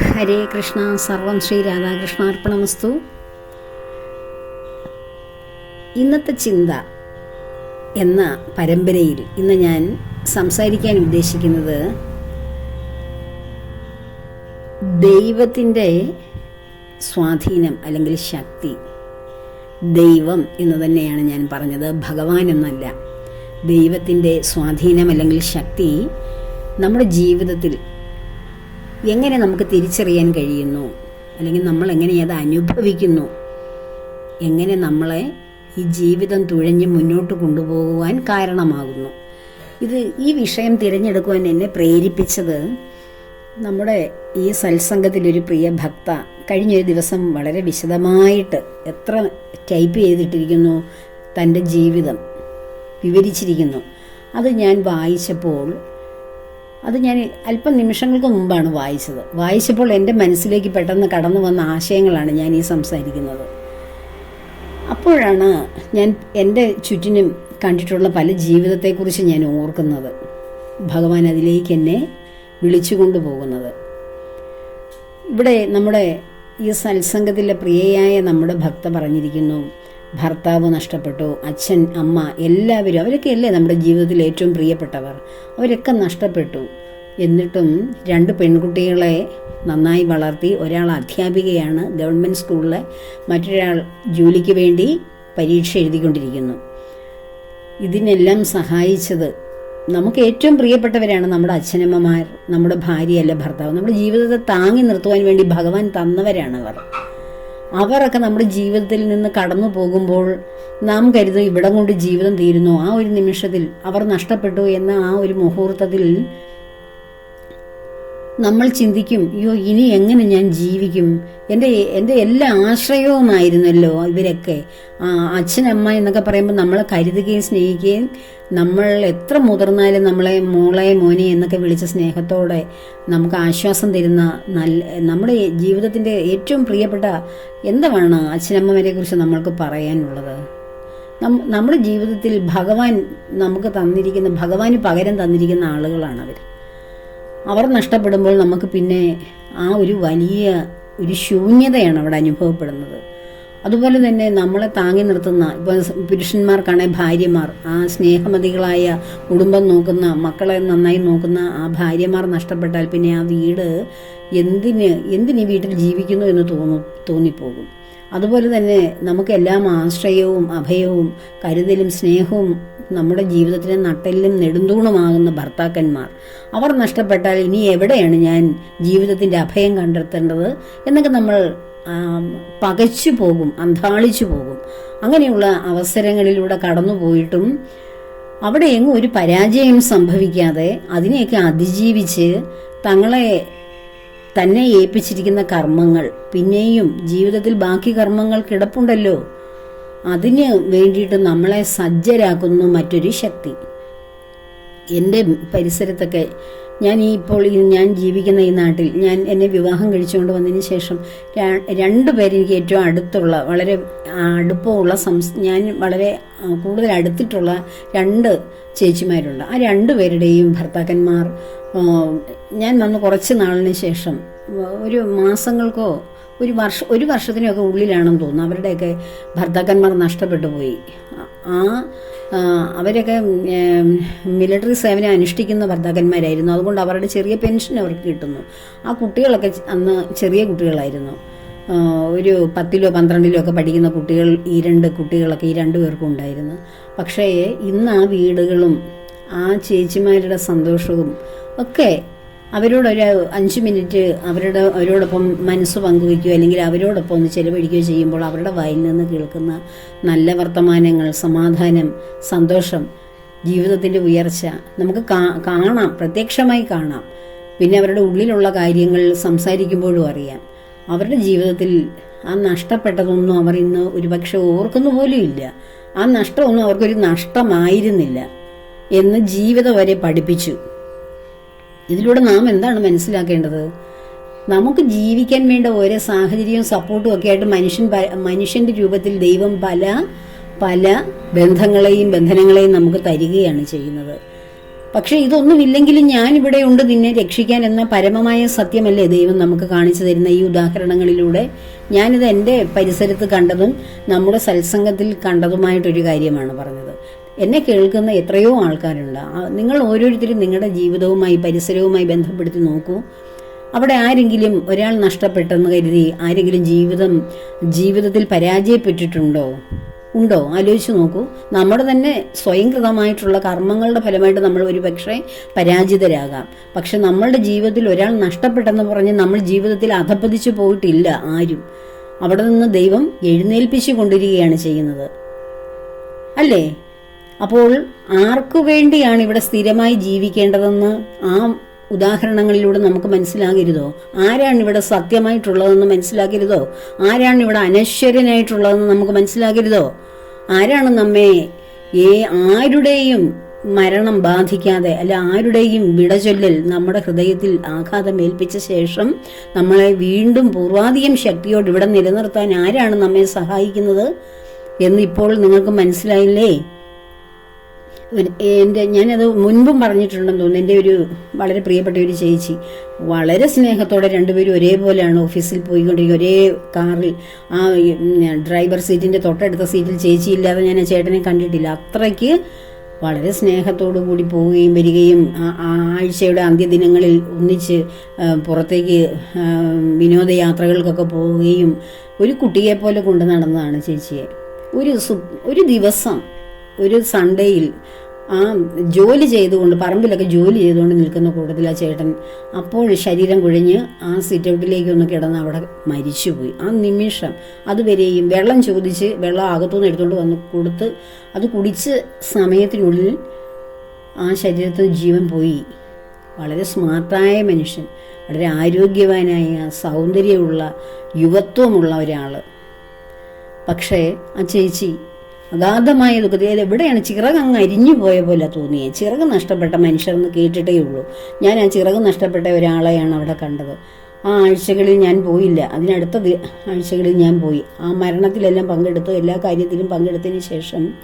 ഹരേ കൃഷ്ണ സർവം ശ്രീ രാധാകൃഷ്ണാർപ്പണമസ്തു ഇന്നത്തെ ചിന്ത എന്ന പരമ്പരയിൽ ഇന്ന് ഞാൻ സംസാരിക്കാൻ ഉദ്ദേശിക്കുന്നത് ദൈവത്തിന്റെ സ്വാധീനം അല്ലെങ്കിൽ ശക്തി. ദൈവം എന്ന് തന്നെയാണ് ഞാൻ പറഞ്ഞത് ഭഗവാൻ എന്നല്ല. ദൈവത്തിന്റെ സ്വാധീനം അല്ലെങ്കിൽ ശക്തി നമ്മുടെ ജീവിതത്തിൽ എങ്ങനെ നമുക്ക് തിരിച്ചറിയാൻ കഴിയുന്നു? അല്ലെങ്കിൽ നമ്മൾ എങ്ങനെ അത് അനുഭവിക്കുന്നു? എങ്ങനെ നമ്മളെ ഈ ജീവിതം തുഴഞ്ഞ് മുന്നോട്ട് കൊണ്ടുപോകുവാൻ കാരണമാകുന്നു? ഇത് ഈ വിഷയം തിരഞ്ഞെടുക്കുവാൻ എന്നെ പ്രേരിപ്പിച്ചത് നമ്മുടെ ഈ സത്സംഗത്തിലൊരു പ്രിയ ഭക്ത കഴിഞ്ഞൊരു ദിവസം വളരെ വിശദമായിട്ട് എത്ര ടൈപ്പ് ചെയ്തിട്ടിരിക്കുന്നു തന്റെ ജീവിതം വിവരിച്ചിരിക്കുന്നു. അത് ഞാൻ വായിച്ചപ്പോൾ അത് ഞാൻ അല്പം നിമിഷങ്ങൾക്ക് മുമ്പാണ് വായിച്ചത്. വായിച്ചപ്പോൾ എന്റെ മനസ്സിലേക്ക് പെട്ടെന്ന് കടന്നു വന്ന ആശയങ്ങളാണ് ഞാൻ ഈ സംസാരിക്കുന്നത്. അപ്പോഴാണ് ഞാൻ എന്റെ ചുറ്റിനും കണ്ടിട്ടുള്ള പല ജീവിതത്തെക്കുറിച്ച് ഞാൻ ഓർക്കുന്നത്. ഭഗവാൻ അതിലേക്ക് എന്നെ വിളിച്ചു കൊണ്ടുപോകുന്നത്. ഇവിടെ നമ്മുടെ ഈ സത്സംഗത്തിലെ പ്രിയയായ നമ്മുടെ ഭക്ത പറഞ്ഞിരിക്കുന്നു ഭർത്താവ് നഷ്ടപ്പെട്ടു അച്ഛൻ അമ്മ എല്ലാവരും അവരൊക്കെ അല്ലേ നമ്മുടെ ജീവിതത്തിൽ ഏറ്റവും പ്രിയപ്പെട്ടവർ. അവരൊക്കെ നഷ്ടപ്പെട്ടു. എന്നിട്ടും രണ്ട് പെൺകുട്ടികളെ നന്നായി വളർത്തി ഒരാൾ അധ്യാപികയാണ് ഗവൺമെന്റ് സ്കൂളിലെ മറ്റൊരാൾ ജോലിക്ക് വേണ്ടി പരീക്ഷ എഴുതിക്കൊണ്ടിരിക്കുന്നു. ഇതിനെല്ലാം സഹായിച്ചത് നമുക്ക് ഏറ്റവും പ്രിയപ്പെട്ടവരാണ് നമ്മുടെ അച്ഛനമ്മമാർ നമ്മുടെ ഭാര്യയല്ല ഭർത്താവ്. നമ്മുടെ ജീവിതത്തെ താങ്ങി നിർത്തുവാൻ വേണ്ടി ഭഗവാൻ തന്നവരാണ് അവർ അവരൊക്കെ നമ്മുടെ ജീവിതത്തിൽ നിന്ന് കടന്നു പോകുമ്പോൾ നാം കരുതും ഇവിടം കൊണ്ട് ജീവിതം തീരുന്നു. ആ ഒരു നിമിഷത്തിൽ അവർ നഷ്ടപ്പെട്ടു എന്ന ആ ഒരു മുഹൂർത്തത്തിൽ നമ്മൾ ചിന്തിക്കും അയ്യോ ഇനി എങ്ങനെ ഞാൻ ജീവിക്കും? എന്റെ എന്റെ എല്ലാ ആശ്രയവുമായിരുന്നല്ലോ ഇവരൊക്കെ. അച്ഛനമ്മ എന്നൊക്കെ പറയുമ്പോൾ നമ്മളെ കരുതുകയും സ്നേഹിക്കുകയും നമ്മൾ എത്ര മുതിർന്നാലും നമ്മളെ മോളെ മോനെ എന്നൊക്കെ വിളിച്ച സ്നേഹത്തോടെ നമുക്ക് ആശ്വാസം തരുന്ന നല്ല നമ്മുടെ ജീവിതത്തിന്റെ ഏറ്റവും പ്രിയപ്പെട്ട എന്താണ് അച്ഛനമ്മമാരെ കുറിച്ച് നമ്മൾക്ക് പറയാനുള്ളത്? നമ്മുടെ ജീവിതത്തിൽ ഭഗവാൻ നമുക്ക് തന്നിരിക്കുന്ന ഭഗവാന് പകരം തന്നിരിക്കുന്ന ആളുകളാണ് അവർ അവർ നഷ്ടപ്പെടുമ്പോൾ നമുക്ക് പിന്നെ ആ ഒരു വലിയ ഒരു ശൂന്യതയാണ് അവിടെ അനുഭവപ്പെടുന്നത്. അതുപോലെ തന്നെ നമ്മളെ താങ്ങി നിർത്തുന്ന ഇപ്പോൾ പുരുഷന്മാർക്കാണെങ്കിൽ ഭാര്യമാർ ആ സ്നേഹമതികളായ കുടുംബം നോക്കുന്ന മക്കളെ നന്നായി നോക്കുന്ന ആ ഭാര്യമാർ നഷ്ടപ്പെട്ടാൽ പിന്നെ ആ വീട് എന്തിന് എന്തിന് ഈ വീട്ടിൽ ജീവിക്കുന്നു എന്ന് തോന്നു തോന്നിപ്പോകും. അതുപോലെ തന്നെ നമുക്കെല്ലാം ആശ്രയവും അഭയവും കരുതലും സ്നേഹവും നമ്മുടെ ജീവിതത്തിന് നട്ടെല്ലും നെടുന്തൂണുമാകുന്ന ഭർത്താക്കന്മാർ. അവർ നഷ്ടപ്പെട്ടാൽ ഇനി എവിടെയാണ് ഞാൻ ജീവിതത്തിന്റെ അഭയം കണ്ടെത്തേണ്ടത് എന്നൊക്കെ നമ്മൾ പകച്ചു പോകും അന്താളിച്ചു പോകും. അങ്ങനെയുള്ള അവസരങ്ങളിലൂടെ കടന്നു പോയിട്ടും ഒരു പരാജയം സംഭവിക്കാതെ അതിനെയൊക്കെ അതിജീവിച്ച് തങ്ങളെ തന്നെ ഏൽപ്പിച്ചിരിക്കുന്ന കർമ്മങ്ങൾ പിന്നെയും ജീവിതത്തിൽ ബാക്കി കർമ്മങ്ങൾ കിടപ്പുണ്ടല്ലോ. അതിന് വേണ്ടിയിട്ട് നമ്മളെ സജ്ജരാക്കുന്നു മറ്റൊരു ശക്തി. എന്റെ പരിസരത്തൊക്കെ ഞാൻ ഈ ഇപ്പോൾ ഞാൻ ജീവിക്കുന്ന ഈ നാട്ടിൽ ഞാൻ എന്നെ വിവാഹം കഴിച്ചുകൊണ്ട് വന്നതിന് ശേഷം രണ്ടു പേര് എനിക്ക് ഏറ്റവും അടുത്തുള്ള വളരെ അടുപ്പമുള്ള സംസ് ഞാൻ വളരെ കൂടുതൽ അടുത്തിട്ടുള്ള രണ്ട് ചേച്ചിമാരുണ്ട്. ആ രണ്ടു പേരുടെയും ഭർത്താക്കന്മാർ ഞാൻ വന്ന് കുറച്ച് നാളിന് ശേഷം ഒരു മാസങ്ങൾക്കോ ഒരു വർഷം ഒരു വർഷത്തിനൊക്കെ ഉള്ളിലാണെന്ന് തോന്നുന്നു. അവരുടെയൊക്കെ ഭർത്താക്കന്മാർ നഷ്ടപ്പെട്ടു പോയി. ആ അവരൊക്കെ മിലിറ്ററി സേവനം അനുഷ്ഠിക്കുന്ന ഭർത്താക്കന്മാരായിരുന്നു. അതുകൊണ്ട് അവരുടെ ചെറിയ പെൻഷൻ അവർക്ക് കിട്ടുന്നു. ആ കുട്ടികളൊക്കെ അന്ന് ചെറിയ കുട്ടികളായിരുന്നു. ഒരു പത്തിലോ പന്ത്രണ്ടിലോ ഒക്കെ പഠിക്കുന്ന കുട്ടികൾ ഈ രണ്ട് കുട്ടികളൊക്കെ ഈ രണ്ട് പേർക്കും ഉണ്ടായിരുന്നു. പക്ഷേ ഇന്ന് ആ വീടുകളും ആ ചേച്ചിമാരുടെ സന്തോഷവും ഒക്കെ അവരോടൊരു അഞ്ച് മിനിറ്റ് അവരുടെ അവരോടൊപ്പം മനസ്സ് പങ്കുവയ്ക്കുകയോ അല്ലെങ്കിൽ അവരോടൊപ്പം ഒന്ന് ചെലവഴിക്കുകയോ ചെയ്യുമ്പോൾ അവരുടെ വായിൽ നിന്ന് കേൾക്കുന്ന നല്ല വർത്തമാനങ്ങൾ സമാധാനം സന്തോഷം ജീവിതത്തിന്റെ ഉയർച്ച നമുക്ക് കാണാം പ്രത്യക്ഷമായി കാണാം. പിന്നെ അവരുടെ ഉള്ളിലുള്ള കാര്യങ്ങൾ സംസാരിക്കുമ്പോഴും അറിയാം. അവരുടെ ജീവിതത്തിൽ ആ നഷ്ടപ്പെട്ടതൊന്നും അവർ ഇന്ന് ഒരുപക്ഷെ ഓർക്കുന്നു പോലും ഇല്ല. ആ നഷ്ടമൊന്നും അവർക്കൊരു നഷ്ടമായിരുന്നില്ല എന്ന് ജീവിതം വരെ പഠിപ്പിച്ചു. ഇതിലൂടെ നാം എന്താണ് മനസ്സിലാക്കേണ്ടത്? നമുക്ക് ജീവിക്കാൻ വേണ്ട ഓരോ സാഹചര്യവും സപ്പോർട്ടും ഒക്കെ ആയിട്ട് മനുഷ്യൻ മനുഷ്യന്റെ രൂപത്തിൽ ദൈവം പല പല ബന്ധങ്ങളെയും ബന്ധനങ്ങളെയും നമുക്ക് തരികയാണ് ചെയ്യുന്നത്. പക്ഷെ ഇതൊന്നുമില്ലെങ്കിലും ഞാൻ ഇവിടെ ഉണ്ട് നിന്നെ രക്ഷിക്കാൻ എന്ന പരമമായ സത്യമല്ലേ ദൈവം നമുക്ക് കാണിച്ചു തരുന്ന ഈ ഉദാഹരണങ്ങളിലൂടെ. ഞാനിത് എന്റെ പരിസരത്ത് കണ്ടതും നമ്മുടെ സത്സംഗത്തിൽ കണ്ടതുമായിട്ടൊരു കാര്യമാണ് പറഞ്ഞത്. എന്നെ കേൾക്കുന്ന എത്രയോ ആൾക്കാരുണ്ട്. നിങ്ങൾ ഓരോരുത്തരും നിങ്ങളുടെ ജീവിതവുമായി പരിസരവുമായി ബന്ധപ്പെടുത്തി നോക്കൂ. അവിടെ ആരെങ്കിലും ഒരാൾ നഷ്ടപ്പെട്ടെന്ന് കരുതി ആരെങ്കിലും ജീവിതം ജീവിതത്തിൽ പരാജയപ്പെട്ടിട്ടുണ്ടോ? ഉണ്ടോ? ആലോചിച്ച് നോക്കൂ. നമ്മുടെ തന്നെ സ്വയംകൃതമായിട്ടുള്ള കർമ്മങ്ങളുടെ ഫലമായിട്ട് നമ്മൾ ഒരു പക്ഷേ പരാജിതരാകാം. പക്ഷെ നമ്മളുടെ ജീവിതത്തിൽ ഒരാൾ നഷ്ടപ്പെട്ടെന്ന് പറഞ്ഞ് നമ്മൾ ജീവിതത്തിൽ അധപ്പതിച്ചു പോയിട്ടില്ല ആരും. അവിടെ നിന്ന് ദൈവം എഴുന്നേൽപ്പിച്ചു കൊണ്ടിരിക്കുകയാണ് ചെയ്യുന്നത്. അല്ലേ? അപ്പോൾ ആർക്കു വേണ്ടിയാണ് ഇവിടെ സ്ഥിരമായി ജീവിക്കേണ്ടതെന്ന് ആ ഉദാഹരണങ്ങളിലൂടെ നമുക്ക് മനസ്സിലാകരുതോ? ആരാണ് ഇവിടെ സത്യമായിട്ടുള്ളതെന്ന് മനസ്സിലാക്കരുതോ ആരാണ് ഇവിടെ അനശ്വരനായിട്ടുള്ളതെന്ന് നമുക്ക് മനസ്സിലാകരുതോ? ആരാണ് നമ്മെ ഏ ആരുടെയും മരണം ബാധിക്കാതെ അല്ല ആരുടെയും വിടചൊല്ലൽ നമ്മുടെ ഹൃദയത്തിൽ ആഘാതം ഏൽപ്പിച്ച ശേഷം നമ്മളെ വീണ്ടും പൂർവാധികം ശക്തിയോട് ഇവിടെ നിലനിർത്താൻ ആരാണ് നമ്മെ സഹായിക്കുന്നത് എന്നിപ്പോൾ നിങ്ങൾക്ക് മനസ്സിലായില്ലേ? എന്റെ ഞാനത് മുൻപും പറഞ്ഞിട്ടുണ്ടെന്ന് തോന്നുന്നു. എന്റെ ഒരു വളരെ പ്രിയപ്പെട്ട ഒരു ചേച്ചി. വളരെ സ്നേഹത്തോടെ രണ്ടുപേരും ഒരേപോലെയാണ് ഓഫീസിൽ പോയിക്കൊണ്ടിരിക്കുക. ഒരേ കാറിൽ ആ ഡ്രൈവർ സീറ്റിന്റെ തൊട്ടടുത്ത സീറ്റിൽ ചേച്ചി ഇല്ലാതെ ഞാൻ ചേട്ടനെ കണ്ടിട്ടില്ല. അത്രയ്ക്ക് വളരെ സ്നേഹത്തോടു കൂടി പോവുകയും വരികയും ആ- ആഴ്ചയുടെ അന്ത്യദിനങ്ങളിൽ ഒന്നിച്ച് പുറത്തേക്ക് വിനോദയാത്രകൾക്കൊക്കെ പോവുകയും ഒരു കുട്ടിയെ പോലെ കൊണ്ടു നടന്നതാണ് ചേച്ചിയെ. ഒരു സു- ഒരു ദിവസം ഒരു സൺഡേയിൽ ആ ജോലി ചെയ്തുകൊണ്ട് പറമ്പിലൊക്കെ ജോലി ചെയ്തുകൊണ്ട് നിൽക്കുന്ന കൂട്ടത്തിൽ ആ ചേട്ടൻ അപ്പോൾ ശരീരം കുഴിഞ്ഞ് ആ സിറ്റൗട്ടിലേക്ക് ഒന്ന് കിടന്ന് അവിടെ മരിച്ചുപോയി. ആ നിമിഷം അതുവരെയും വെള്ളം ചോദിച്ച് വെള്ളം അകത്തുനിന്ന് എടുത്തുകൊണ്ട് വന്ന് കൊടുത്ത് അത് കുടിച്ച് സമയത്തിനുള്ളിൽ ആ ശരീരത്തിൽ ജീവൻ പോയി. വളരെ സ്മാർട്ടായ മനുഷ്യൻ വളരെ ആരോഗ്യവാനായ സൗന്ദര്യമുള്ള യുവത്വമുള്ള ഒരാൾ പക്ഷേ ആ ചേച്ചി അഗാധമായ ദുഃഖത്തിൽ ഇത് എവിടെയാണ് ചിറക് അങ്ങ് അരിഞ്ഞു പോയ പോലെ തോന്നിയത് ചിറക് നഷ്ടപ്പെട്ട മനുഷ്യരെന്ന് കേട്ടിട്ടേ ഉള്ളൂ. ഞാൻ ആ ചിറക് നഷ്ടപ്പെട്ട ഒരാളെയാണ് അവിടെ കണ്ടത്. ആ ആഴ്ചകളിൽ ഞാൻ പോയില്ല. അതിനടുത്ത ആഴ്ചകളിൽ ഞാൻ പോയി. ആ മരണത്തിലെല്ലാം പങ്കെടുത്തു എല്ലാ കാര്യത്തിലും പങ്കെടുത്തതിന് ശേഷം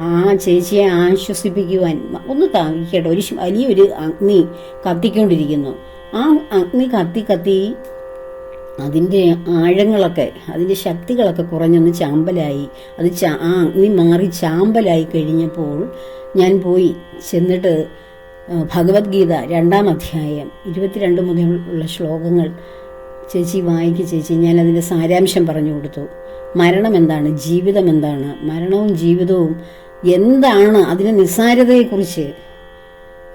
ആ ചേച്ചിയെ ആശ്വസിപ്പിക്കുവാൻ ഒന്ന് താങ്ങിക്കട്ടെ ഒരു വലിയൊരു അഗ്നി കത്തിക്കൊണ്ടിരിക്കുന്നു. ആ അഗ്നി കത്തി കത്തി അതിന്റെ ആഴങ്ങളൊക്കെ അതിന്റെ ശക്തികളൊക്കെ കുറഞ്ഞൊന്ന് ചാമ്പലായി. അത് ചാ ആ മാറി ചാമ്പലായി കഴിഞ്ഞപ്പോൾ ഞാൻ പോയി ചെന്നിട്ട് ഭഗവത്ഗീത രണ്ടാം അധ്യായം ഇരുപത്തിരണ്ട് മുതൽ ഉള്ള ശ്ലോകങ്ങൾ ചേച്ചി വായിക്ക് ചേച്ചി ഞാൻ അതിന്റെ സാരാംശം പറഞ്ഞു കൊടുത്തു. മരണം എന്താണ്? ജീവിതം എന്താണ്? മരണവും ജീവിതവും എന്താണ്? അതിന്റെ നിസ്സാരതയെക്കുറിച്ച്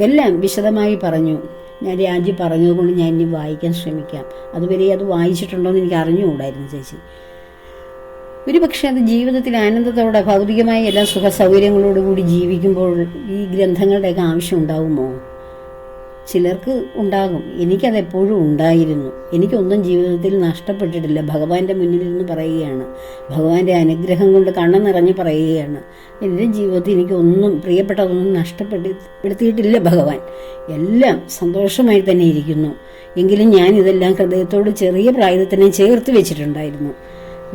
എല്ലാം വിശദമായി പറഞ്ഞു. ഞാൻ രാജി പറഞ്ഞതുകൊണ്ട് ഞാൻ ഇനി വായിക്കാൻ ശ്രമിക്കാം. അതുവരെ അത് വായിച്ചിട്ടുണ്ടോ എന്ന് എനിക്ക് അറിഞ്ഞുകൂടായിരുന്നു ചേച്ചി. ഒരു പക്ഷേ അത് ജീവിതത്തിൽ ആനന്ദത്തോടെ ഭൗതികമായ എല്ലാ സുഖ സൗകര്യങ്ങളോടുകൂടി ജീവിക്കുമ്പോൾ ഈ ഗ്രന്ഥങ്ങളുടെയൊക്കെ ആവശ്യം ഉണ്ടാകുമോ ചിലർക്ക് ഉണ്ടാകും. എനിക്കത് എപ്പോഴും ഉണ്ടായിരുന്നു. എനിക്കൊന്നും ജീവിതത്തിൽ നഷ്ടപ്പെട്ടിട്ടില്ല. ഭഗവാന്റെ മുന്നിൽ നിന്ന് പറയുകയാണ്. ഭഗവാന്റെ അനുഗ്രഹം കൊണ്ട് കണ്ണ നിറഞ്ഞ് പറയുകയാണ്. എന്റെ ജീവിതത്തിൽ എനിക്കൊന്നും പ്രിയപ്പെട്ടതൊന്നും നഷ്ടപ്പെടുത്തിയിട്ടില്ല ഭഗവാൻ. എല്ലാം സന്തോഷമായി തന്നെ ഇരിക്കുന്നു. എങ്കിലും ഞാൻ ഇതെല്ലാം ഹൃദയത്തോട് ചെറിയ പ്രായത്തിൽ തന്നെ ചേർത്ത് വെച്ചിട്ടുണ്ടായിരുന്നു.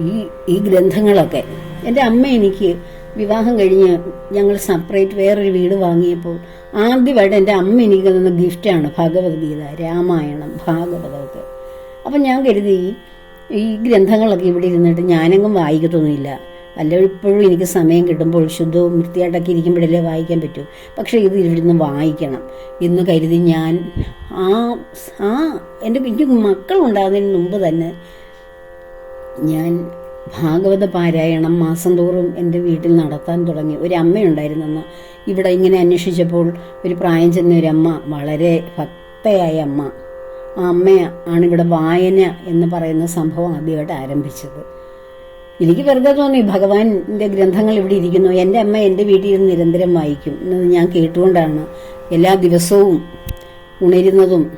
ഈ ഈ ഗ്രന്ഥങ്ങളൊക്കെ. എന്റെ അമ്മ എനിക്ക് വിവാഹം കഴിഞ്ഞ് ഞങ്ങൾ സെപ്പറേറ്റ് വേറൊരു വീട് വാങ്ങിയപ്പോൾ ആദ്യമായിട്ട് എന്റെ അമ്മ എനിക്ക് തന്ന ഗിഫ്റ്റാണ് ഭഗവത്ഗീത രാമായണം ഭാഗവതമൊക്കെ. അപ്പം ഞാൻ കരുതി ഈ ഗ്രന്ഥങ്ങളൊക്കെ ഇവിടെ ഇരുന്നിട്ട് ഞാനെങ്ങും വായിക്കത്തൊന്നുമില്ല. വല്ലപ്പോഴും എനിക്ക് സമയം കിട്ടുമ്പോൾ ശുദ്ധവും വൃത്തിയായിട്ടൊക്കെ ഇരിക്കുമ്പോഴല്ലേ വായിക്കാൻ പറ്റൂ. പക്ഷേ ഇത് ഇവിടുന്ന് വായിക്കണം എന്ന് കരുതി ഞാൻ ആ ആ എന്റെ എനിക്ക് മക്കളുണ്ടാകുന്നതിന് മുമ്പ് തന്നെ ഞാൻ ഭാഗവത പാരായണം മാസം തോറും എന്റെ വീട്ടിൽ നടത്താൻ തുടങ്ങി. ഒരു അമ്മയുണ്ടായിരുന്നെന്ന്. ഇവിടെ ഇങ്ങനെ അന്വേഷിച്ചപ്പോൾ ഒരു പ്രായം ചെന്ന ഒരു അമ്മ വളരെ ഭക്തയായ അമ്മ. ആ അമ്മ ആണ് ഇവിടെ വായന എന്ന് പറയുന്ന സംഭവം ആദ്യമായിട്ട് ആരംഭിച്ചത്. എനിക്ക് വെറുതെ തോന്നി ഭഗവാന്റെ ഗ്രന്ഥങ്ങൾ ഇവിടെ ഇരിക്കുന്നു. എന്റെ അമ്മ എന്റെ വീട്ടിൽ നിരന്തരം വായിക്കും എന്നത് ഞാൻ കേട്ടുകൊണ്ടാണ് എല്ലാ ദിവസവും ഉണരുന്നതും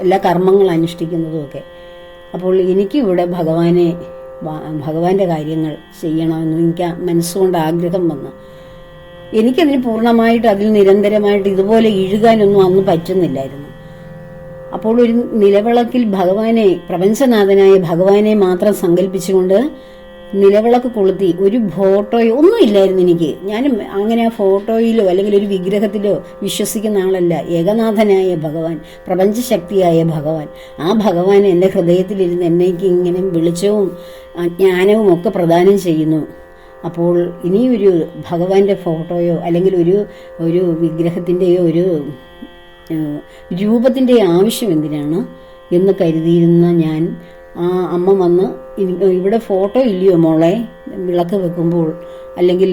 എല്ലാ കർമ്മങ്ങൾ അനുഷ്ഠിക്കുന്നതും ഒക്കെ. അപ്പോൾ എനിക്കിവിടെ ഭഗവാനെ ഭഗവാന്റെ കാര്യങ്ങൾ ചെയ്യണമെന്ന് എനിക്ക് മനസ്സുകൊണ്ട് ആഗ്രഹം വന്നു. എനിക്കതിന് പൂർണമായിട്ട് അതിൽ നിരന്തരമായിട്ട് ഇതുപോലെ ഇഴുകാനൊന്നും അന്ന് പറ്റുന്നില്ലായിരുന്നു. അപ്പോൾ ഒരു നിലവിളക്കിൽ ഭഗവാനെ പ്രപഞ്ചനാഥനായ ഭഗവാനെ മാത്രം സങ്കല്പിച്ചുകൊണ്ട് നിലവിളക്ക് കൊളുത്തി ഒരു ഫോട്ടോയോ ഒന്നും ഇല്ലായിരുന്നു എനിക്ക്. ഞാൻ അങ്ങനെ ആ ഫോട്ടോയിലോ അല്ലെങ്കിൽ ഒരു വിഗ്രഹത്തിലോ വിശ്വസിക്കുന്ന ആളല്ല. ഏകനാഥനായ ഭഗവാൻ പ്രപഞ്ചശക്തിയായ ഭഗവാൻ. ആ ഭഗവാൻ എന്റെ ഹൃദയത്തിലിരുന്ന് എന്നേക്ക് ഇങ്ങനെ വെളിച്ചവും ജ്ഞാനവും ഒക്കെ പ്രദാനം ചെയ്യുന്നു. അപ്പോൾ ഇനിയൊരു ഭഗവാന്റെ ഫോട്ടോയോ അല്ലെങ്കിൽ ഒരു ഒരു വിഗ്രഹത്തിന്റെയോ ഒരു രൂപത്തിന്റെ ആവശ്യം എന്തിനാണ് എന്ന് കരുതിയിരുന്ന ഞാൻ ആ അമ്മ വന്ന് ഇവിടെ ഫോട്ടോ ഇല്ലയോ മോളെ? വിളക്ക് വെക്കുമ്പോൾ അല്ലെങ്കിൽ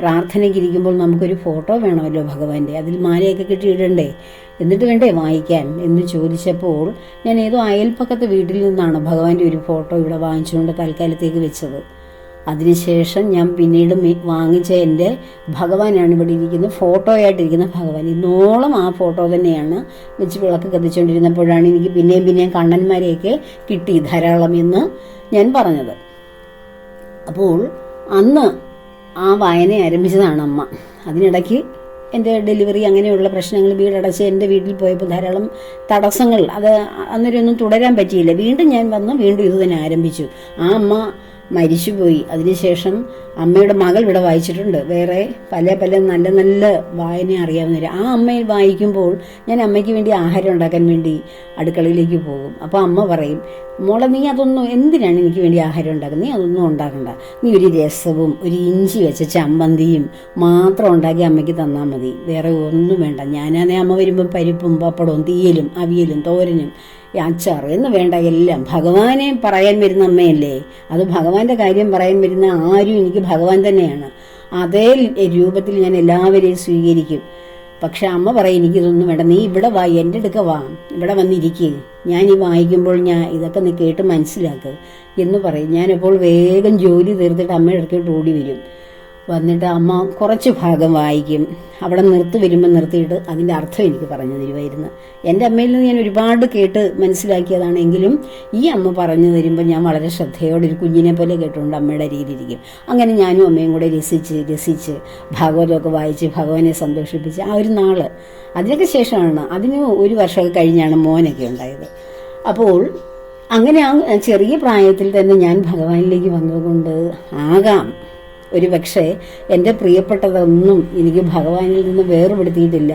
പ്രാർത്ഥനയ്ക്ക് ഇരിക്കുമ്പോൾ നമുക്കൊരു ഫോട്ടോ വേണമല്ലോ ഭഗവാന്റെ. അതിൽ മാലയൊക്കെ കിട്ടിയിടണ്ടേ? എന്നിട്ട് വേണ്ടേ വായിക്കാൻ? എന്ന് ചോദിച്ചപ്പോൾ ഞാൻ ഏതോ അയൽപ്പക്കത്തെ വീട്ടിൽ നിന്നാണ് ഭഗവാന്റെ ഒരു ഫോട്ടോ ഇവിടെ വാങ്ങിച്ചുകൊണ്ട് തൽക്കാലത്തേക്ക് വെച്ചത്. അതിനുശേഷം ഞാൻ പിന്നീട് വാങ്ങിച്ച എന്റെ ഭഗവാനാണ് ഇവിടെ ഇരിക്കുന്നത്. ഫോട്ടോ ആയിട്ടിരിക്കുന്ന ഭഗവാൻ. ഇന്നോളം ആ ഫോട്ടോ തന്നെയാണ് വെച്ച് വിളക്ക് കത്തിച്ചുകൊണ്ടിരുന്നപ്പോഴാണ് എനിക്ക് പിന്നെയും പിന്നെയും കണ്ണന്മാരെയൊക്കെ കിട്ടി ധാരാളം എന്ന് ഞാൻ പറഞ്ഞത്. അപ്പോൾ അന്ന് ആ വായന ആരംഭിച്ചതാണ് അമ്മ. അതിനിടയ്ക്ക് എന്റെ ഡെലിവറി അങ്ങനെയുള്ള പ്രശ്നങ്ങൾ വീടടച്ച് എന്റെ വീട്ടിൽ പോയപ്പോൾ ധാരാളം തടസ്സങ്ങൾ. അത് അന്നേരം ഒന്നും തുടരാൻ പറ്റിയില്ല. വീണ്ടും ഞാൻ വന്ന് വീണ്ടും ഇത് തന്നെ ആരംഭിച്ചു. ആ അമ്മ മരിച്ചുപോയി. അതിനുശേഷം അമ്മയുടെ മകൾ ഇവിടെ വായിച്ചിട്ടുണ്ട്. വേറെ പല പല നല്ല നല്ല വായന അറിയാവുന്നവർ ആ അമ്മയിൽ വായിക്കുമ്പോൾ ഞാൻ അമ്മയ്ക്ക് വേണ്ടി ആഹാരം ഉണ്ടാക്കാൻ വേണ്ടി അടുക്കളയിലേക്ക് പോകും. അപ്പോൾ അമ്മ പറയും മോളെ നീ അതൊന്നും എന്തിനാണ് എനിക്ക് വേണ്ടി ആഹാരം ഉണ്ടാക്കുന്നത്? നീ അതൊന്നും ഉണ്ടാക്കണ്ട. നീ ഒരു രസവും ഒരു ഇഞ്ചി വെച്ച ചമ്മന്തിയും മാത്രം ഉണ്ടാക്കി അമ്മയ്ക്ക് തന്നാൽ മതി. വേറെ ഒന്നും വേണ്ട. ഞാനാണെ അമ്മ വരുമ്പോൾ പരിപ്പും പപ്പടവും തീയലും അവിയലും തോരനും അച്ചാർ വേണ്ട എല്ലാം ഭഗവാനെ പറയാൻ വരുന്ന അമ്മയല്ലേ? അത് ഭഗവാന്റെ കാര്യം പറയാൻ വരുന്ന ആരും എനിക്ക് ഭഗവാൻ തന്നെയാണ്. അതേ രൂപത്തിൽ ഞാൻ എല്ലാവരെയും സ്വീകരിക്കും. പക്ഷെ അമ്മ പറയും എനിക്കിതൊന്നും വേണ്ട നീ ഇവിടെ വാ എന്റെ അടുക്ക വാ. ഇവിടെ വന്നിരിക്കുക ഞാൻ ഈ വായിക്കുമ്പോൾ ഞാൻ ഇതൊക്കെ നീ കേട്ട് മനസ്സിലാക്കുക എന്ന് പറയും. ഞാനപ്പോൾ വേഗം ജോലി തീർത്തിട്ട് അമ്മയുടെ അടുത്തോട്ട് ഓടി വരും. വന്നിട്ട് അമ്മ കുറച്ച് ഭാഗം വായിക്കും. അവിടെ നിർത്തി വരുമ്പോൾ നിർത്തിയിട്ട് അതിന്റെ അർത്ഥം എനിക്ക് പറഞ്ഞു തരുമായിരുന്നു. എന്റെ അമ്മയിൽ നിന്ന് ഞാൻ ഒരുപാട് കേട്ട് മനസ്സിലാക്കിയതാണെങ്കിലും ഈ അമ്മ പറഞ്ഞു തരുമ്പോൾ ഞാൻ വളരെ ശ്രദ്ധയോടെ ഒരു കുഞ്ഞിനെ പോലെ കേട്ടുകൊണ്ട് അമ്മയുടെ രീതിയിലിരിക്കും. അങ്ങനെ ഞാനും അമ്മയും കൂടെ രസിച്ച് രസിച്ച് ഭാഗവതമൊക്കെ വായിച്ച് ഭഗവാനെ സന്തോഷിപ്പിച്ച് ആ ഒരു നാൾ. അതിനൊക്കെ ശേഷമാണ് അതിന് ഒരു വർഷമൊക്കെ കഴിഞ്ഞാണ് മോനൊക്കെ ഉണ്ടായത്. അപ്പോൾ അങ്ങനെ ആ ചെറിയ പ്രായത്തിൽ തന്നെ ഞാൻ ഭഗവാനിലേക്ക് വന്നതുകൊണ്ട് ആകാം. ഒരു പക്ഷേ എന്റെ പ്രിയപ്പെട്ടതൊന്നും എനിക്ക് ഭഗവാനിൽ നിന്ന് വേർപെടുത്തിയിട്ടില്ല.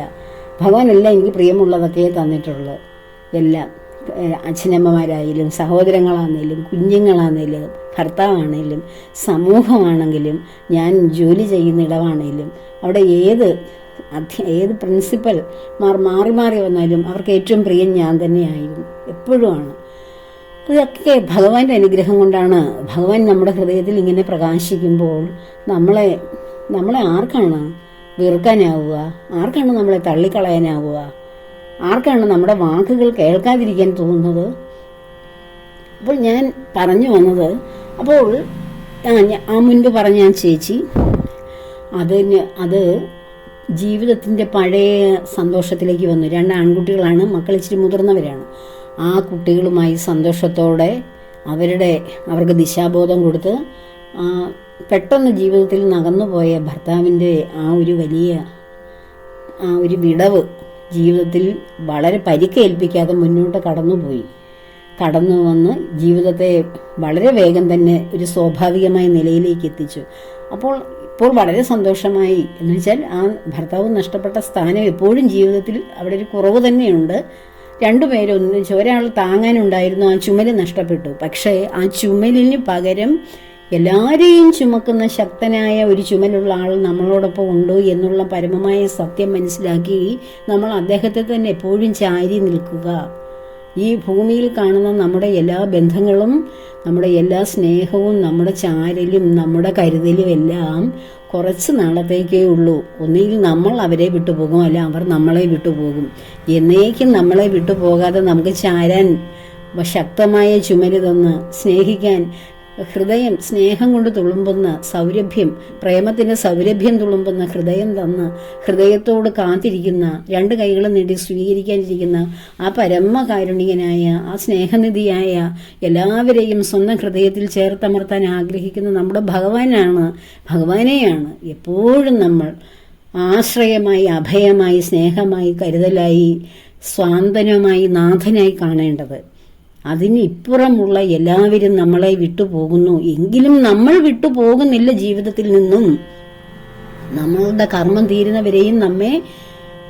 ഭഗവാൻ എല്ലാം എനിക്ക് പ്രിയമുള്ളതൊക്കെ തന്നിട്ടുള്ളൂ എല്ലാം അച്ഛനമ്മമാരായാലും സഹോദരങ്ങളാണെങ്കിലും കുഞ്ഞുങ്ങളാണെങ്കിലും ഭർത്താവാണെങ്കിലും സമൂഹമാണെങ്കിലും ഞാൻ ജോലി ചെയ്യുന്ന ഇടമാണെങ്കിലും അവിടെ ഏത് അധ്യ ഏത് പ്രിൻസിപ്പൽ മാർ മാറി മാറി വന്നാലും അവർക്ക് ഏറ്റവും പ്രിയം ഞാൻ തന്നെയായിരുന്നു. എപ്പോഴുമാണ് ഇതൊക്കെ ഭഗവാന്റെ അനുഗ്രഹം കൊണ്ടാണ് ഭഗവാൻ നമ്മുടെ ഹൃദയത്തിൽ ഇങ്ങനെ പ്രകാശിക്കുമ്പോൾ നമ്മളെ നമ്മളെ ആർക്കാണ് വെറുക്കാനാവുക? ആർക്കാണ് നമ്മളെ തള്ളിക്കളയാനാവുക? ആർക്കാണ് നമ്മുടെ വാക്കുകൾ കേൾക്കാതിരിക്കാൻ തോന്നുന്നത്? അപ്പോൾ ഞാൻ പറഞ്ഞു വന്നത് അപ്പോൾ ആ മുൻപ് പറഞ്ഞ ചേച്ചി അതിന് അത് ജീവിതത്തിന്റെ പഴയ സന്തോഷത്തിലേക്ക് വന്നു. രണ്ട് ആൺകുട്ടികളാണ് മക്കൾ ഇച്ചിരി മുതിർന്നവരാണ്. ആ കുട്ടികളുമായി സന്തോഷത്തോടെ അവരുടെ അവർക്ക് ദിശാബോധം കൊടുത്ത് പെട്ടെന്ന് ജീവിതത്തിൽ നകന്നുപോയ ഭർത്താവിന്റെ ആ ഒരു വലിയ ആ ഒരു വിടവ് ജീവിതത്തിൽ വളരെ പരിക്കേൽപ്പിക്കാതെ മുന്നോട്ട് കടന്നുപോയി. കടന്നു വന്ന് ജീവിതത്തെ വളരെ വേഗം തന്നെ ഒരു സ്വാഭാവികമായ നിലയിലേക്ക് എത്തിച്ചു. അപ്പോൾ ഇപ്പോൾ വളരെ സന്തോഷമായി. എന്ന് വെച്ചാൽ ആ ഭർത്താവ് നഷ്ടപ്പെട്ട സ്ഥാനം എപ്പോഴും ജീവിതത്തിൽ അവിടെ ഒരു കുറവ് തന്നെയുണ്ട്. രണ്ടുപേരും ഒന്നിച്ച് ഒരാൾ താങ്ങാനുണ്ടായിരുന്നു ആ ചുമൽ നഷ്ടപ്പെട്ടു. പക്ഷേ ആ ചുമലിന് പകരം എല്ലാവരെയും ചുമക്കുന്ന ശക്തനായ ഒരു ചുമലുള്ള ആൾ നമ്മളോടൊപ്പം ഉണ്ട് എന്നുള്ള പരമമായ സത്യം മനസ്സിലാക്കി നമ്മൾ അദ്ദേഹത്തെ തന്നെ എപ്പോഴും ചാരി നിൽക്കുക. ഈ ഭൂമിയിൽ കാണുന്ന നമ്മുടെ എല്ലാ ബന്ധങ്ങളും നമ്മുടെ എല്ലാ സ്നേഹവും നമ്മുടെ ചാരലും നമ്മുടെ കരുതലും എല്ലാം കുറച്ച് നാളത്തേക്കേ ഉള്ളൂ. ഒന്നുകിൽ നമ്മൾ അവരെ വിട്ടുപോകും അല്ല അവർ നമ്മളെ വിട്ടുപോകും. എന്നേക്കും നമ്മളെ വിട്ടുപോകാതെ നമുക്ക് ചാരാൻ ശക്തമായ ചുമൽ തന്ന് സ്നേഹിക്കാൻ ഹൃദയം സ്നേഹം കൊണ്ട് തുളുമ്പുന്ന സൗരഭ്യം പ്രേമത്തിന്റെ സൗരഭ്യം തുളുമ്പുന്ന ഹൃദയം തന്ന് ഹൃദയത്തോട് കാത്തിരിക്കുന്ന രണ്ട് കൈകളും നീട്ടി സ്വീകരിക്കാനിരിക്കുന്ന ആ പരമകാരുണികനായ ആ സ്നേഹനിധിയായ എല്ലാവരെയും സ്വന്തം ഹൃദയത്തിൽ ചേർത്തമർത്താൻ ആഗ്രഹിക്കുന്ന നമ്മുടെ ഭഗവാനാണ്. ഭഗവാനെയാണ് എപ്പോഴും നമ്മൾ ആശ്രയമായി അഭയമായി സ്നേഹമായി കരുതലായി സ്വാന്തനമായി നാഥനായി കാണേണ്ടത്. അതിന് ഇപ്പുറമുള്ള എല്ലാവരും നമ്മളെ വിട്ടുപോകുന്നു. എങ്കിലും നമ്മൾ വിട്ടുപോകുന്നില്ല ജീവിതത്തിൽ നിന്നും. നമ്മളുടെ കർമ്മം തീരുന്നവരെയും നമ്മെ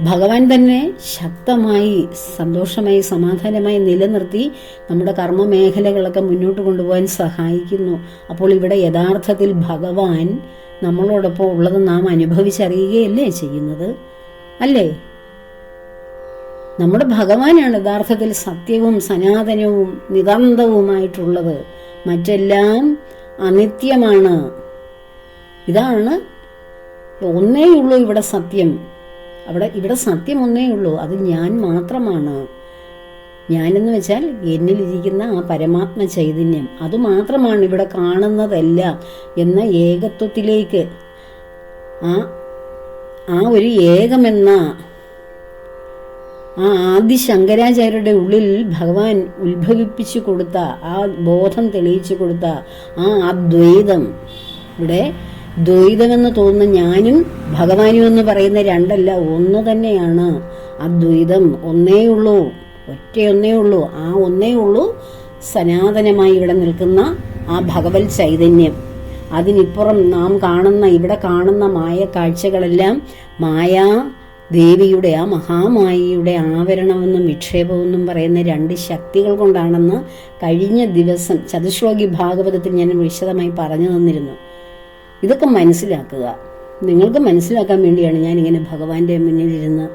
ഭഗവാൻ തന്നെ ശക്തമായി സന്തോഷമായി സമാധാനമായി നിലനിർത്തി നമ്മുടെ കർമ്മ മേഖലകളൊക്കെ മുന്നോട്ട് കൊണ്ടുപോകാൻ സഹായിക്കുന്നു. അപ്പോൾ ഇവിടെ യഥാർത്ഥത്തിൽ ഭഗവാൻ നമ്മളോടൊപ്പം ഉള്ളത് നാം അനുഭവിച്ചറിയുകയല്ലേ ചെയ്യുന്നത്? അല്ലേ? നമ്മുടെ ഭഗവാനാണ് യഥാർത്ഥത്തിൽ സത്യവും സനാതനവും നിതാന്തവുമായിട്ടുള്ളത്. മറ്റെല്ലാം അനിത്യമാണ്. ഇതാണ് ഒന്നേ ഉള്ളൂ ഇവിടെ സത്യം. അവിടെ ഇവിടെ സത്യം ഒന്നേ ഉള്ളൂ. അത് ഞാൻ മാത്രമാണ്. ഞാനെന്ന് വെച്ചാൽ എന്നിലിരിക്കുന്ന ആ പരമാത്മ ചൈതന്യം. അത് മാത്രമാണ് ഇവിടെ കാണുന്നതല്ല എന്ന ഏകത്വത്തിലേക്ക്. ആ ആ ഒരു ഏകമെന്ന ആ ആദി ശങ്കരാചാര്യരുടെ ഉള്ളിൽ ഭഗവാൻ ഉത്ഭവിപ്പിച്ചു കൊടുത്ത ആ ബോധം തെളിയിച്ചു കൊടുത്ത ആ അദ്വൈതം. ഇവിടെ ദ്വൈതമെന്ന് തോന്നുന്ന ഞാനും ഭഗവാനും എന്ന് പറയുന്ന രണ്ടല്ല ഒന്ന് തന്നെയാണ് അദ്വൈതം. ഒന്നേ ഉള്ളൂ ഒറ്റയൊന്നേ ഉള്ളൂ. ആ ഒന്നേ ഉള്ളൂ സനാതനമായി ഇവിടെ നിൽക്കുന്ന ആ ഭഗവത് ചൈതന്യം. അതിനിപ്പുറം നാം കാണുന്ന ഇവിടെ കാണുന്ന മായ കാഴ്ചകളെല്ലാം മായാ ദേവിയുടെ ആ മഹാമായിയുടെ ആവരണമെന്നും വിക്ഷേപമെന്നും പറയുന്ന രണ്ട് ശക്തികൾ കൊണ്ടാണെന്ന് കഴിഞ്ഞ ദിവസം ചതുശ്ലോകി ഭാഗവതത്തിൽ ഞാൻ വിശദമായി പറഞ്ഞു തന്നിരുന്നു. ഇതൊക്കെ മനസ്സിലാക്കുക. നിങ്ങൾക്ക് മനസ്സിലാക്കാൻ വേണ്ടിയാണ് ഞാൻ ഇങ്ങനെ ഭഗവാന്റെ മുന്നിലിരുന്ന്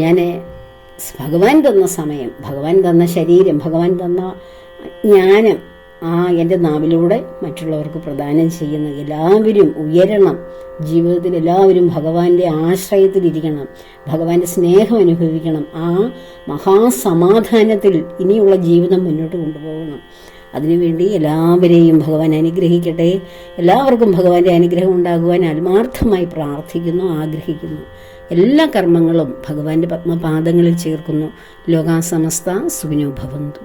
ഞാൻ ഭഗവാൻ തന്ന സമയം ഭഗവാൻ തന്ന ശരീരം ഭഗവാൻ തന്ന ജ്ഞാനം ആ എന്റെ നാവിലൂടെ മറ്റുള്ളവർക്ക് പ്രദാനം ചെയ്യുന്ന എല്ലാവരും ഉയരണം. ജീവിതത്തിൽ എല്ലാവരും ഭഗവാന്റെ ആശ്രയത്തിലിരിക്കണം ഭഗവാന്റെ സ്നേഹം അനുഭവിക്കണം. ആ മഹാസമാധാനത്തിൽ ഇനിയുള്ള ജീവിതം മുന്നോട്ട് കൊണ്ടുപോകണം. അതിനുവേണ്ടി എല്ലാവരെയും ഭഗവാൻ അനുഗ്രഹിക്കട്ടെ. എല്ലാവർക്കും ഭഗവാന്റെ അനുഗ്രഹം ഉണ്ടാകുവാൻ ആത്മാർത്ഥമായി പ്രാർത്ഥിക്കുന്നു ആഗ്രഹിക്കുന്നു. എല്ലാ കർമ്മങ്ങളും ഭഗവാന്റെ പത്മപാദങ്ങളിൽ ചേർക്കുന്നു. ലോകാസമസ്ത സുഖിനോ ഭവന്തു.